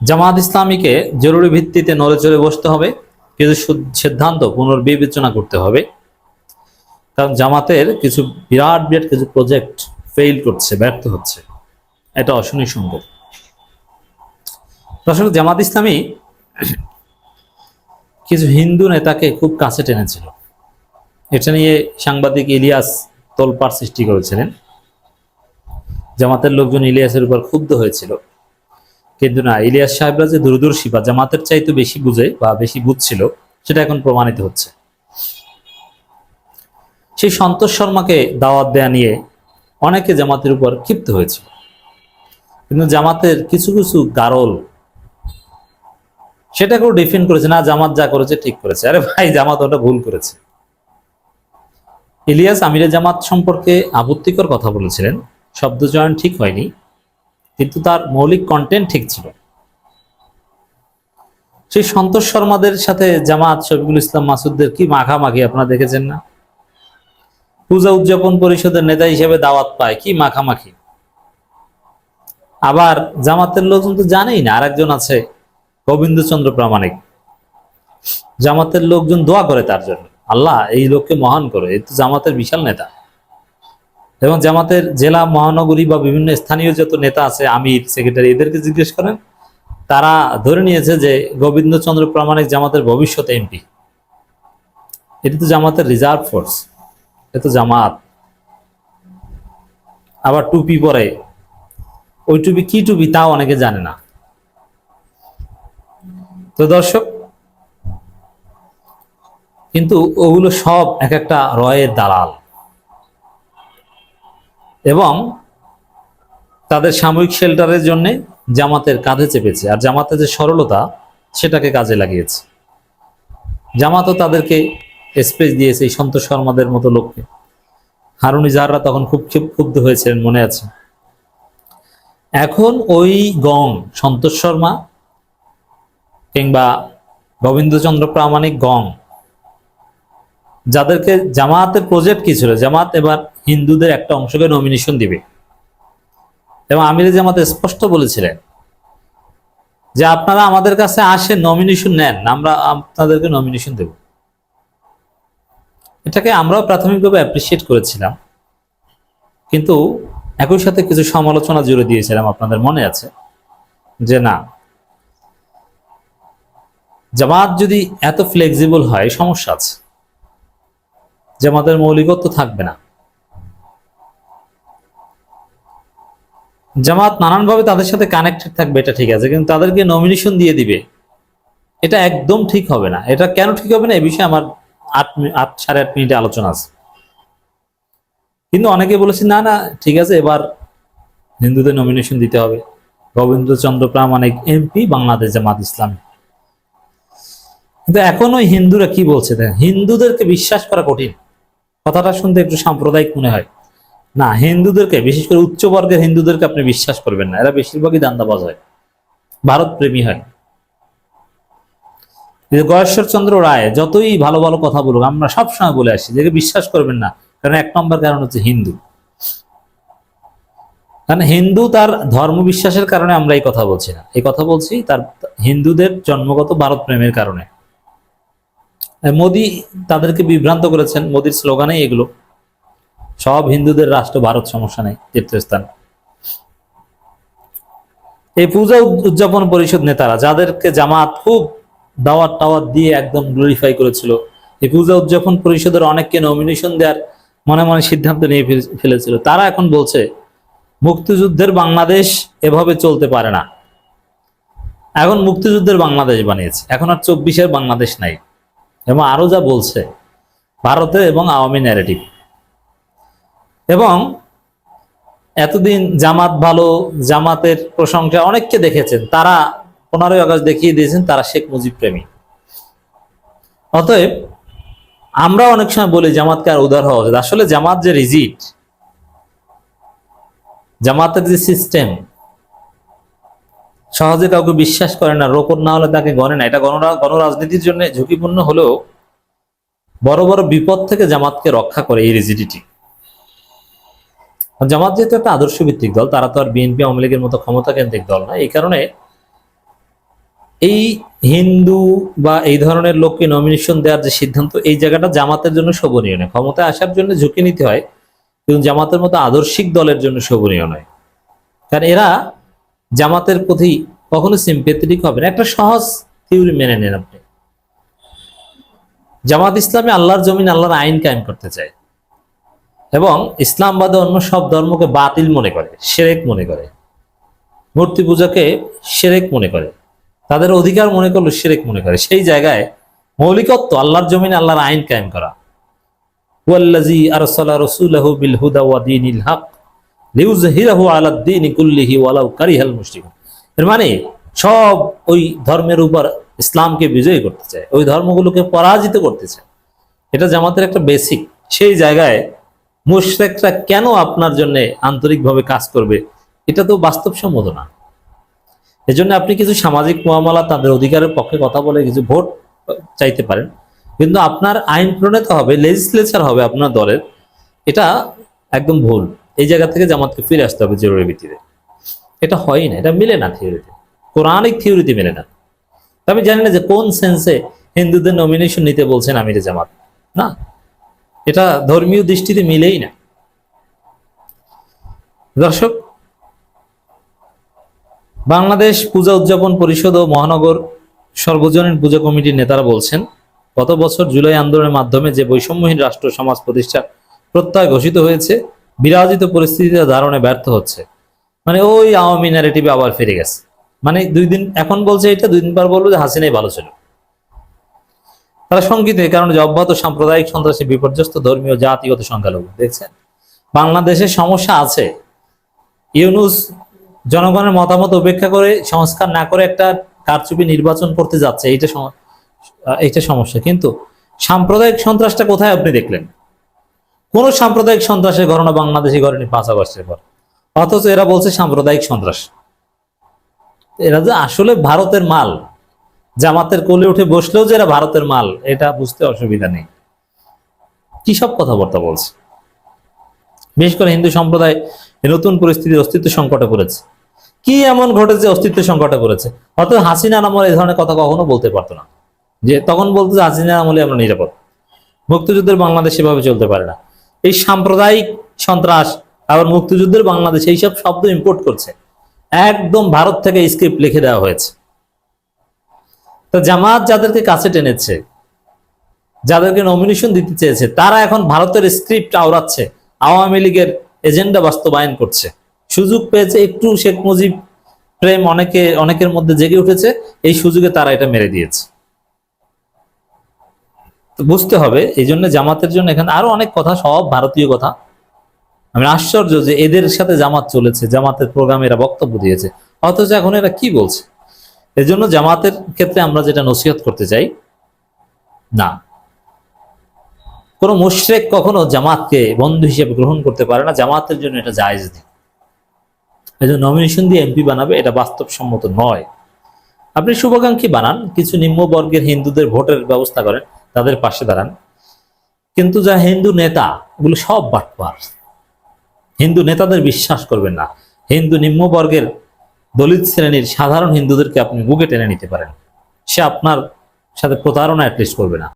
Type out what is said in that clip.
জামাত ইসলামীকে জরুরি ভিত্তিতে নড়ে চড়ে বসতে হবে, কিছু সিদ্ধান্ত পুনর্বিবেচনা করতে হবে। কারণ জামাতের কিছু বিরাট বিরাট কিছু প্রজেক্ট ফেইল করছে, ব্যর্থ হচ্ছে। এটা অশনিসংকেত দর্শক, জামাত ইসলামী কিছু হিন্দু নেতাকে খুব কাছে টেনেছিল। এটা নিয়ে সাংবাদিক ইলিয়াস তোলপাড় সৃষ্টি করেছিলেন। জামাতের লোকজন ইলিয়াসের উপর ক্ষুব্ধ হয়েছিল। কিন্তু না, ইলিয়াস সাহেবরা যে দূরদর্শী বা জামাতের চাইতে বেশি বুঝে বা বেশি বুঝছিল, সেটা এখন প্রমাণিত হচ্ছে। সেই সন্তোষ শর্মাকে দাওয়াত দেয়া নিয়ে অনেকে জামাতের উপর ক্ষিপ্ত হয়েছিল। কিন্তু জামাতের কিছু কিছু গারল সেটাকেও ডিফেন্ড করেছে, না, জামাত যা করেছে ঠিক করেছে। আরে ভাই, জামাত ওটা ভুল করেছে। ইলিয়াস আমিরে জামাত সম্পর্কে আপত্তিকর কথা বলেছিলেন শব্দচয়ন ঠিক হয়নি। কিন্তু তার মৌলিক কন্টেন্ট ঠিক ছিল। সেই সন্তোষ শর্মাদের সাথে জামাত শফিকুল ইসলাম মাসুদদের কি মাখামাখি আপনারা দেখেছেন না? পূজা উদযাপন পরিষদের নেতা হিসেবে দাওয়াত পায়, কি মাখামাখি? আবার জামাতের লোকজন তো জানেই না, আরেকজন আছে গোবিন্দচন্দ্র প্রামাণিক। জামাতের লোকজন দোয়া করে তার জন্য। আল্লাহ এই লোককে মহান করে এই তো জামাতের বিশাল নেতা। এবং জামাতের জেলা মহানগরী বা বিভিন্ন স্থানীয় যত নেতা আছে, আমির, সেক্রেটারি, এদেরকে জিজ্ঞেস করেন। তারা ধরে নিয়েছে যে গোবিন্দচন্দ্র প্রামাণিক জামাতের ভবিষ্যৎ এমপি। এটি তো জামাতের রিজার্ভ ফোর্স এ তো জামাত। আবার টুপি পরে, ওই টুপি কি টুপি তাও অনেকে জানে না। তো দর্শক, কিন্তু ওগুলো সব এক একটা রয়ের দালাল। এবং তাদের সাময়িক শেল্টারের জন্য জামাতের কাঁধে চেপেছে। আর জামাতের যে সরলতা, সেটাকে কাজে লাগিয়েছে। জামাতও তাদেরকে স্পেস দিয়েছে এই সন্তোষ শর্মাদের মতো লোককে। হারুন ইজাহাররা তখন খুব ক্ষুব্ধ হয়েছিলেন, মনে আছে? এখন ওই গং সন্তোষ শর্মা কিংবা গোবিন্দচন্দ্র প্রামাণিক গং, যাদেরকে জামাতের প্রজেক্ট কি ছিল? জামাত এবার হিন্দুদের একটা অংশকে নমিনেশন দিবে। এবং আমির জামাত স্পষ্ট বলেছিলেন যে আপনারা আমাদের কাছে আসে নমিনেশন নেন, আমরা আপনাদেরকে নমিনেশন দেব। এটাকে আমরাও প্রাথমিকভাবে অ্যাপ্রিসিয়েট করেছিলাম। কিন্তু একই সাথে কিছু সমালোচনা জুড়ে দিয়েছিলাম, আপনাদের মনে আছে? যে না, জামাত যদি এত ফ্লেক্সিবল হয়, সমস্যা আছে। জামাতের মৌলিকত্ব থাকবে না। জামাত নানানভাবে তাদের সাথে কানেক্টেড থাকবে, এটা ঠিক আছে, কিন্তু তাদেরকে নমিনেশন দিয়ে দিবে, এটা একদম ঠিক হবে না। এটা কেন ঠিক হবে না? এই বিষয়ে আমার আট আট সাড়ে আট মিনিটে আলোচনা আছে। কিন্তু অনেকে বলেছে, না না, ঠিক আছে, এবার হিন্দুদের নমিনেশন দিতে হবে। গোবিন্দচন্দ্র প্রামাণিক এমপি, বাংলাদেশ জামাত ইসলামী। কিন্তু এখন ওই হিন্দুরা কি বলছে? দেখেন, হিন্দুদেরকে বিশ্বাস করা কঠিন। কথাটা শুনতে একটু সাম্প্রদায়িক মনে হয়। না, হিন্দুদেরকে, বিশেষ করে উচ্চ বর্গের হিন্দুদেরকে আপনি বিশ্বাস করবেন না। এরা বেশিরভাগই দান্দাবাজ হয়। ভারত প্রেমী হয়। এই গয়েশ্বর চন্দ্র রায়, যতই ভালো ভালো কথা বলুক, আমরা সবসময় বলে আসি যে বিশ্বাস করবেন না, কারণ এক নম্বর কারণ হচ্ছে হিন্দু। কারণ হিন্দু তার ধর্ম বিশ্বাসের কারণে আমরা এই কথা বলছি না। এই কথা বলছি তার হিন্দুদের জন্মগত ভারত প্রেমের কারণে। মোদি তাদেরকে বিভ্রান্ত করেছেন। মোদির স্লোগানেই এগুলো। সব হিন্দুদের রাষ্ট্র ভারত, সমস্যা নেই, তীর্থস্থান। এই পূজা উদযাপন পরিষদ নেতারা, যাদেরকে জামাত খুব দাওয়াত টাওয়াত দিয়ে একদম গ্লোরিফাই করেছিল, এই পূজা উদযাপন পরিষদের অনেককে নমিনেশন দেওয়ার মনে মনে সিদ্ধান্ত নিয়ে ফেলেছিল। তারা এখন বলছে, মুক্তিযুদ্ধের বাংলাদেশ এভাবে চলতে পারে না। এখন মুক্তিযুদ্ধের বাংলাদেশ বানিয়েছে, এখন আর চব্বিশের বাংলাদেশ নাই। এবং আরও যা বলছে, ভারতের এবং আওয়ামী ন্যারেটিভ এবং এতদিন জামাত ভালো, জামাতের প্রশংসা অনেককে দেখেছেন। তারা পনেরোই আগস্ট দেখিয়ে দিয়েছেন, তারা শেখ মুজিব প্রেমী। অতএব আমরা অনেক সময় বলি জামাতকে আর উদার হওয়া উচিত। আসলে জামাত যে রিজিট জামাতের যে সিস্টেম, সহজে কাউকে বিশ্বাস করে না রোকন না হলে তাকে গণে না। এটা গণরা গণরাজনীতির জন্য ঝুঁকিপূর্ণ হলেও বড় বড় বিপদ থেকে জামাতকে রক্ষা করে এই রিজিডিটি। জামাত যেহেতু একটা আদর্শ ভিত্তিক দল, তারা তো আর বিএনপি, আওয়ামী লীগের মতো ক্ষমতা কেন্দ্রিক দল না। এই কারণে এই হিন্দু বা এই ধরনের লোককে নমিনেশন দেওয়ার যে সিদ্ধান্ত, এই জায়গাটা জামাতের জন্য শোভনীয় নয়। ক্ষমতায় আসার জন্য ঝুঁকি নিতে হয়, কিন্তু জামাতের মতো আদর্শিক দলের জন্য শোভনীয় নয়। কারণ এরা জামাতের প্রতি কখনো সিম্পেথেটিক হবে না। একটা সহজ থিওরি মেনে নেন আপনি। জামাত ইসলামে আল্লাহর জমিন, আল্লাহর আইন কায়েম করতে চায়। এবং ইসলাম বাদে অন্য সব ধর্মকে বাতিল মনে করে, সেরেক মনে করে। মূর্তি পূজাকে সেরেক মনে করে। তাদের অধিকার মনে করল সেরেক মনে করে। সেই জায়গায় মৌলিকত্ব, আল্লাহর জমিনে আল্লাহর আইন কায়েম করা। ওয়াল্লাজি কারিহাল মানে সব ওই ধর্মের উপর ইসলামকে বিজয়ী করতে চায়, ওই ধর্মগুলোকে পরাজিত করতে চায়। এটা জামাতের একটা বেসিক সেই জায়গায় মুশরিকরা কেন আপনার জন্য আন্তরিকভাবে কাজ করবে? এটা তো বাস্তবসম্মত না। এজন্য আপনি কিছু সামাজিক মহামালা তাদের অধিকারের পক্ষে কথা বলে কিছু ভোট চাইতে পারেন। কিন্তু আপনার আইন প্রণেত হবে লেজিসলেচার হবে আপনার দলের, এটা একদম ভুল। এই জায়গা থেকে জামাতকে ফিরে আসতে হবে জরুরি ভিত্তিতে। এটা হয়ই না, এটা মিলে না থিওরিতে কোরআনিক থিওরিতে মিলে না। আমি জানি না যে কোন সেন্সে হিন্দুদের নমিনেশন নিতে বলছেন আমিরে জামাত। না। এটা ধর্মীয় দৃষ্টিতে মিলেই না। দর্শক, বাংলাদেশ পূজা উদযাপন পরিষদ ও মহানগর সর্বজনীন পূজা কমিটির নেতারা বলছেন, গত বছর জুলাই আন্দোলনের মাধ্যমে যে বৈষম্যহীন রাষ্ট্র সমাজ প্রতিষ্ঠার প্রত্যয় ঘোষিত হয়েছে, বিরাজিত পরিস্থিতিতে ধারণে ব্যর্থ হচ্ছে। মানে ওই আওয়ামী ন্যারেটিভে আবার ফিরে গেছে। মানে দুই দিন, এখন বলছে এটা, দুই দিন পর বলব যে হাসিনাই ভালো ছিল। তারা শঙ্কিত এই কারণে যে অব্যাহত সাম্প্রদায়িক সন্ত্রাসী, বিপর্যস্ত, ধর্মীয়, জাতিগত সংখ্যালঘু, দেখছেন? বাংলাদেশের সমস্যা আছে। ইউনুস জনগণের মতামত উপেক্ষা করে সংস্কার না করে একটা কারচুপি নির্বাচন করতে যাচ্ছে, এইটা এইটা সমস্যা। কিন্তু সাম্প্রদায়িক সন্ত্রাসটা কোথায় আপনি দেখলেন? কোন সাম্প্রদায়িক সন্ত্রাসের ঘটনা বাংলাদেশে ঘটেনি পাঁচ আগস্টের পর। অথচ এরা বলছে সাম্প্রদায়িক সন্ত্রাস। এরা যে আসলে ভারতের মাল জামাতের কোলে উঠে বসলেও যে ভারতের মাল, এটা বুঝতে অসুবিধা নেই। কি সব কথাবার্তা বলছে? বিশেষ করে হিন্দু সম্প্রদায় নতুন পরিস্থিতি অস্তিত্ব সংকটে পড়েছে। কি এমন ঘটেছে অস্তিত্ব সংকটে পড়েছে? অত হাসিনা আমল এই ধরনের কথা কখনো বলতে পারতো না। যে তখন বলতো যে হাসিনা আমলে আমরা নিরাপদ। মুক্তিযুদ্ধের বাংলাদেশ সেভাবে চলতে পারে না। এই সাম্প্রদায়িক সন্ত্রাস, আবার মুক্তিযুদ্ধের বাংলাদেশ, এইসব শব্দ ইম্পোর্ট করছে। একদম ভারত থেকে স্ক্রিপ্ট লিখে দেওয়া হয়েছে। তো জামাত যাদেরকে কাছে টেনেছে, যাদেরকে নমিনেশন দিতে চেয়েছে, তারা এখন ভারতের স্ক্রিপ্ট আওড়াচ্ছে, আওয়ামী লীগের এজেন্ডা বাস্তবায়ন করছে। সুযোগ পেয়েছে একটু শেখ মুজিব প্রেম অনেকে, অনেকের মধ্যে জেগে উঠেছে, এই সুযোগে তারা এটা মেরে দিয়েছে। বুঝতে হবে, এই জন্য জামাতের জন্য এখানে আরও অনেক কথা, সব ভারতীয় কথা। আমি আশ্চর্য যে এদের সাথে জামাত চলেছে, জামাতের প্রোগ্রামে এরা বক্তব্য দিয়েছে, অথচ এখন এরা কি বলছে? এজন্য জামাতের ক্ষেত্রে আমরা যেটা নসিহত করতে চাই, না। কোনো মুশরেক কখনো জামাতকে বন্ধু হিসেবে গ্রহণ করতে পারে না, জামাতের জন্য এটা জায়েজ নেই। এই জন্য নমিনেশন দিয়ে এমপি বানাবে এটা বাস্তবসম্মত নয়। আপনি শুভাকাঙ্ক্ষী বানান, কিছু নিম্ন বর্গের হিন্দুদের ভোটের ব্যবস্থা করেন, তাদের পাশে দাঁড়ান। কিন্তু যা হিন্দু নেতা ওগুলো সব বাটপার। হিন্দু নেতাদের বিশ্বাস করবেন না। হিন্দু নিম্ন বর্গের দলিত শ্রেণির সাধারণ হিন্দুদেরকে আপনি বুকে টেনে নিতে পারেন। সে আপনার সাথে প্রতারণা অ্যাটলিস্ট করবে না।